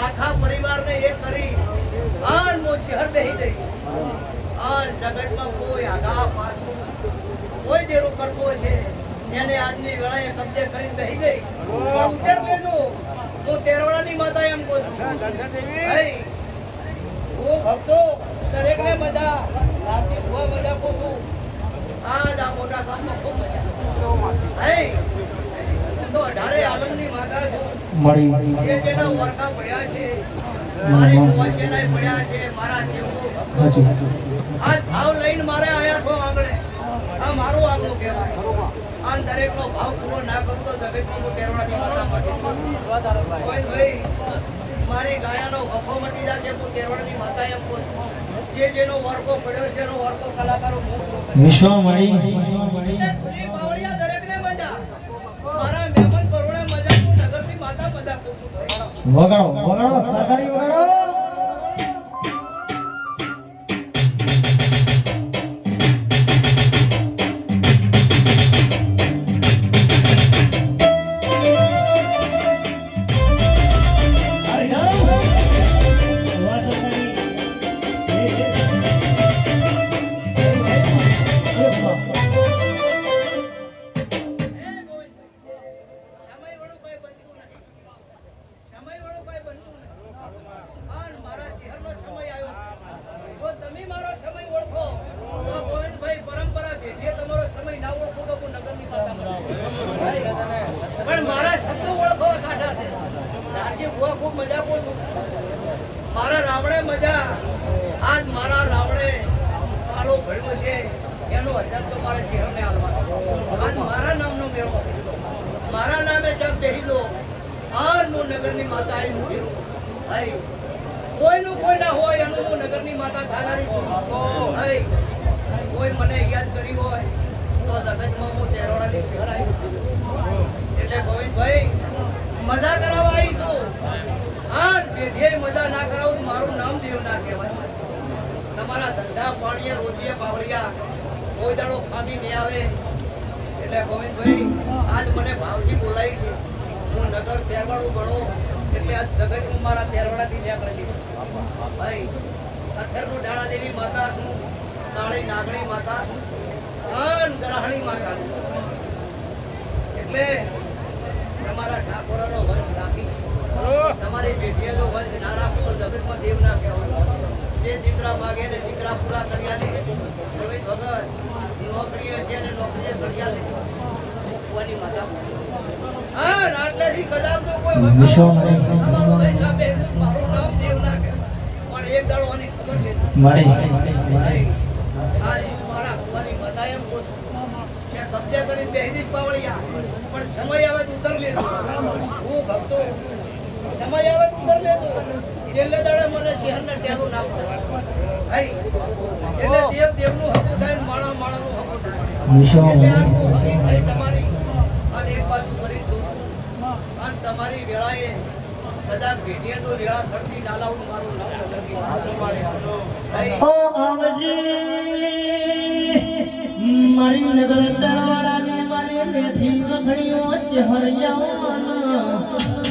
આખા પરિવારને એ કરી આણ નો ચહેર બેહી ગઈ. આણ જગતમાં કોઈ આગા પાછું કોઈ દેરો કરતો છે એને આજની વેળાએ કબજે કરીને બેહી ગઈ. ઉત્તર લેજો. તો તેરવાડાની માતા એમ કહું ઓ ભક્તો, દરેકને બધા લાલજી ભુવા મજા કહું છું. આ દા મોટા ગામમાં ખૂબ મજા. હે તો અઢારે આલમની માતા મળી. જે જેના પડ્યા છે. મારી મોશેનાય પડ્યા છે મારા સેવકો ભક્તો હાજી. હાજી ભાવ લઈને મારે આયા છો આંગણે આ મારું આગલું કહેવાય. આમ દરેકનો ભાવ પૂરો ના કરું તો જગતમાં હું તેરવાડાની માતા માટે ભાઈ મારી ગાયાનો વફો મટી જશે હું તેરવાડાની માતા એમ કહું જે જેનો વર્કો પડ્યો છે એનો વર્કો કલાકારો હું પૂરો વગાડો વગાડો સરકારી વગાડો. પણ મારા શબ્દો ઓળખવા કાઢા છે. દારજી ભુવા, ખૂબ મજા કહું છું. મારા રાવણે મજા. આજ મારા રાવણે કાલો ભણ્યો છે. એનો અસર તો મારા ચહેરાને હાલવાનો આજ મારા નામનો મેળો. મારા નામે જગ બેહી દો. હાલ હું નગરની માતા આવી રહું. ભાઈ કોઈનું કોઈ ના હોય એનું હું નગરની માતા થાનારી છું. કોઈ મને યાદ કરી હોય તો જગતમાં હું તેરવાડાની ફેર આવી એટલે ગોવિંદભાઈ, મજા કરાવવા આવી છું હા પેઢીએ મજા ના કરાવું મારું નામ દેવ ના કહેવાય. તમારા ધંધા પાણીએ, રોજીએ પાવડિયા કોઈ દાડો ખામી નહીં આવે. એટલે ગોવિંદભાઈ, આજ મને ભાવથી બોલાવી છે. હું નગર તેરવાડું ગણો. એટલે આજ હું મારા તેરવાડાથી નીકળેલી ભાઈ, અથરનું ડાળા દેવી માતા છું. કાળી નાગણી માતા છું. અન ગ્રહણી માતા. એટલે તમારા ઠાકોરનો વંશ રાખીશ. તમારી બેટીઓનો વંશ ના રાખો જગતમાં દેવ ના કહેવાય જે દીકરા માગે ને દીકરા પૂરા કર્યા લે રોહિત ભગત નોકરીઓ છે ને નોકરીએ સળિયા લે. મૂકવાની માતા હા આટલેથી કદાચ તો કોઈ વિશ્વમાં તમારું મારું નામ દેવ ના કહેવાય. પણ એક દાડો આની ખબર લેજો મળી ભાઈ, આ હું મારા ભગવાનની માતા એમ કહું છું કે પાવળિયા. પણ સમય આવે તો ઉતર લેજો. હું ભક્તો. સમય આવે તો ઉતર લેજો. છેલ્લે દાડે મને ચહેરને ટેલું ના ભાઈ એટલે દેવ દેવનું હકું થાય ને માણા માણાનું હકું થાય. એટલે હકી તમારી. અને એક બાજુ કરી દઉં છું. અને તમારી વેળાએ કદાચ ભેટીએ તો વેળા સડતી ડાલાવું મારું નામ નજરથી મારી નગર દરવાડા બેઠી વખડીઓ ચહરિયાવાના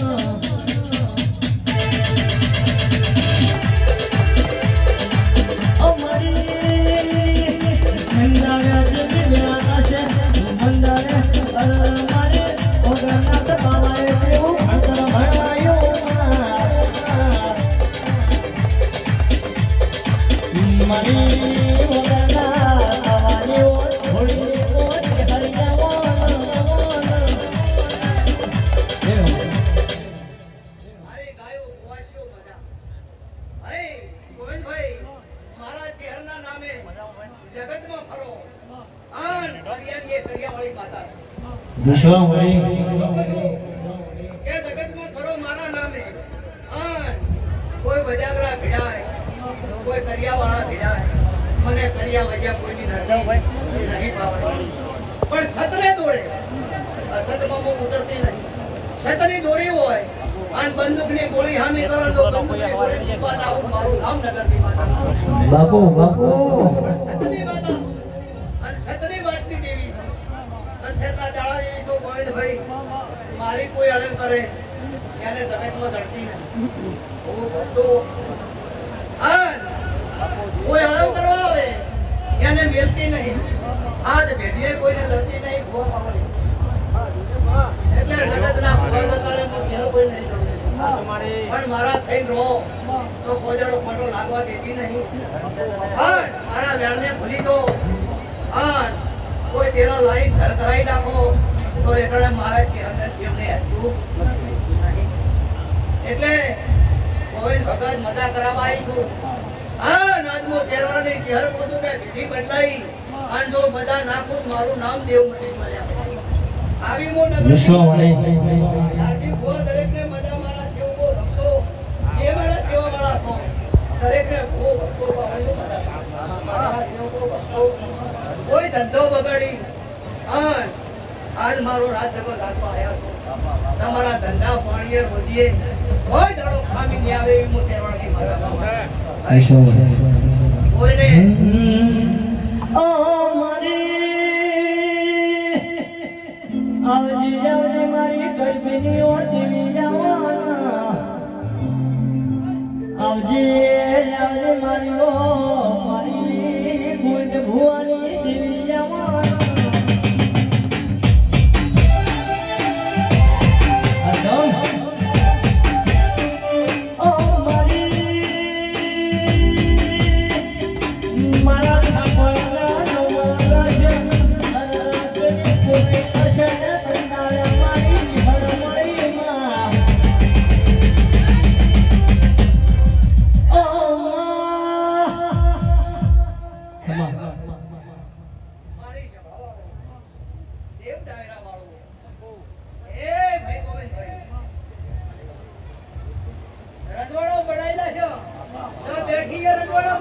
નહીં પણ સતને હું ઉતરતી નથી સતની દોરી હોય અને બંદૂકની ગોળી હામી કરો તો બંદૂકની ગોળી બાપુ બાપુ. મારી થઈને રહો, તો કોજડો ખોટો લાગવા દેતી નહીં. પણ મારા વેણને ભૂલી દો. અને કોઈ તેનો લાઈન ઘર કરાવી નાખો. તો એટલે મારા ચહેરાને જીવને હેઠું એટલે ગોવિંદ ભગત મજા કરાવવા આવી છું. હા નાજમો ચહેરાની ચહેર બધું કે વિધિ બદલાઈ. અને જો બધા નાખું મારું નામ દેવ મટી મળ્યા આવી મો નગર વિશ્વવાણી. ત્યારથી દરેકને બધા મારા સેવકો ભક્તો જે મારા સેવાવાળા છો, દરેકને ભૂવો ભક્તો પાડ્યો મારા. મારા સેવકો ભક્તો કોઈ ધંધો બગાડી. અન આજ મારો રાજ જગત હાથમાં આવ્યા છો. તમારા ધંધા પાણીએ રોજીએ કોઈ દાડો ખામી નહીં આવે એવી હું કહેવાની મારા કોઈને ઓ મારી આવજી આવજી મારી ગરબીની ઓ દેવી જવાના આવજી આવજી મારી ઓ મારી ભૂલ ભુવાની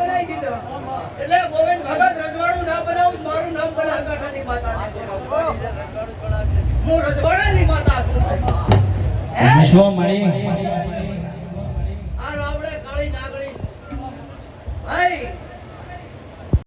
બનાવી દીધો. એટલે ગોવિંદ ભગત રજવાડું ના બનાવું મારું નામ બને અંગાઠાની માતા. હું રજવાડાની માતા છું. વિશ્વવાણી